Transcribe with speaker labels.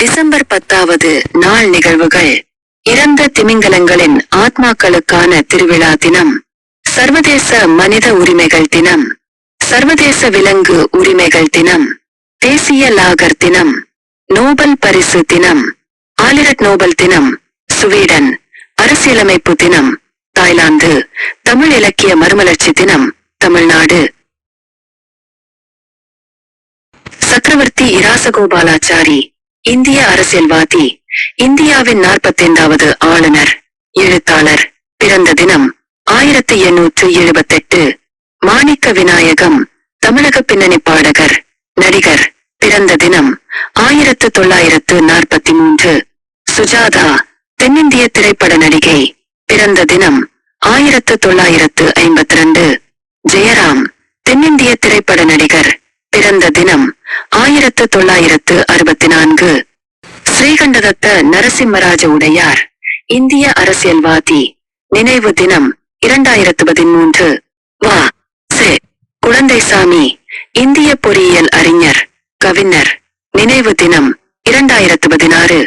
Speaker 1: December பத்தாவது நாள் நிகழ்வுகள். இறந்த திமிங்கலங்களின் ஆத்மாக்களுக்கான திருவிழா தினம். சர்வதேச மனித உரிமைகள் தினம். சர்வதேச விலங்கு உரிமைகள் தினம். தேசிய லாகர் தினம். நோபல் பரிசு தினம். ஆலிரட் நோபல் தினம். சுவீடன். அரசியலமைப்பு தினம். தாய்லாந்து. தமிழ் இலக்கிய மறுமலர்ச்சி தினம். தமிழ்நாடு. சக்கரவர்த்தி இராசகோபாலாச்சாரி. இந்திய அரசியல்வாதி இந்தியாவின் நாற்பத்தைந்தாவது ஆளுநர் எழுத்தாளர் பிறந்த தினம் ஆயிரத்தி எண்ணூற்று எழுபத்தெட்டு மாணிக்க விநாயகம் தமிழக பின்னணி பாடகர் நடிகர் பிறந்த தினம் ஆயிரத்து தொள்ளாயிரத்து நாற்பத்தி மூன்று சுஜாதா தென்னிந்திய திரைப்பட நடிகை பிறந்த தினம் ஆயிரத்து தொள்ளாயிரத்து ஐம்பத்தி ரெண்டு ஜெயராம் தென்னிந்திய திரைப்பட நடிகர் பிறந்த தினம் ஆயிரத்து தொள்ளாயிரத்து அறுபத்தி நான்கு. ஸ்ரீகண்டதத்த நரசிம்மராஜ உடையார் இந்திய அரசியல்வாதி நினைவு தினம் இரண்டாயிரத்து பதிமூன்று. வா சே குழந்தைசாமி இந்திய பொறியியல் அறிஞர் கவிஞர் நினைவு தினம் இரண்டாயிரத்து பதினாறு.